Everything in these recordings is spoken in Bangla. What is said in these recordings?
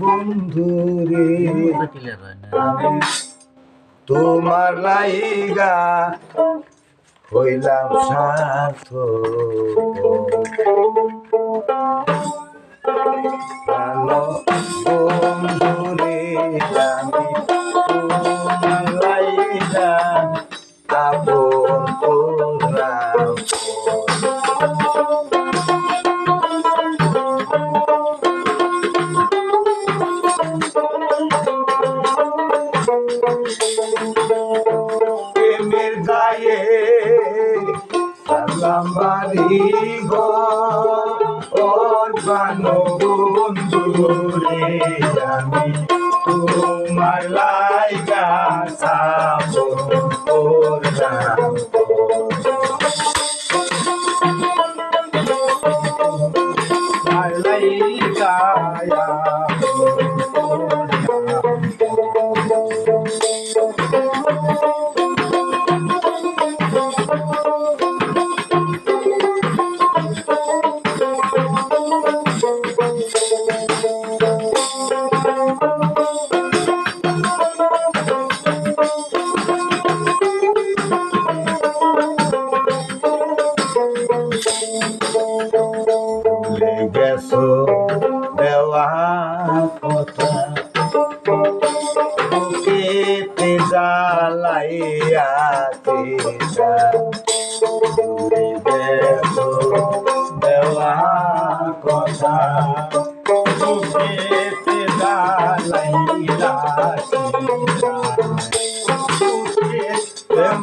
বন্ধু তোমার লাইগা হইলাম সার্থ বাড়ি ঘর বানো বন্ধু রে আমি তোমার লাইগা সাবন করলাম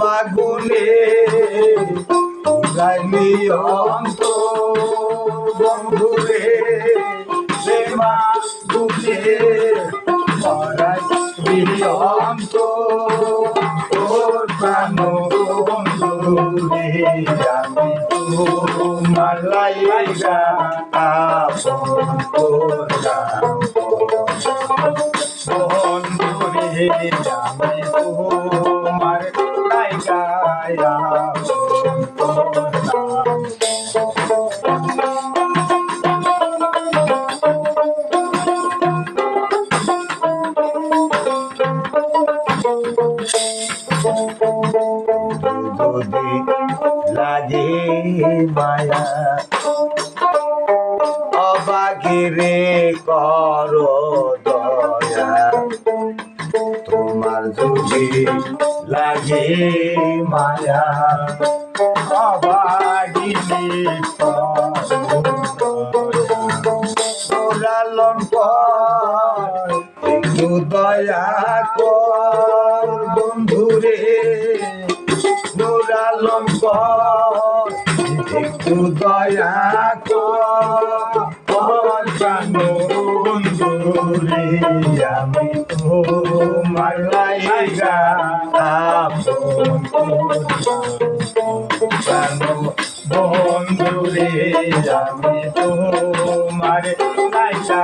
মাগুনে গাইলি অন্ত বন্ধুরে গুলে পরাই অন্ত তোর প্রাণ বন্ধুরে আমি তোমার লাইগা আপন করলাম বন্ধুরে আমি তোমার মায়া। অবাগিরে কর দয়া। তোমার যদি লাগে মায়া, অবাগিরে লালন কর একটু দয়া কর বন্ধুরে। নুরালম কর একটু দয়া বন্ধুরে আমি তোমার লাইগা বন্ধুরে আমি তোমার লাইগা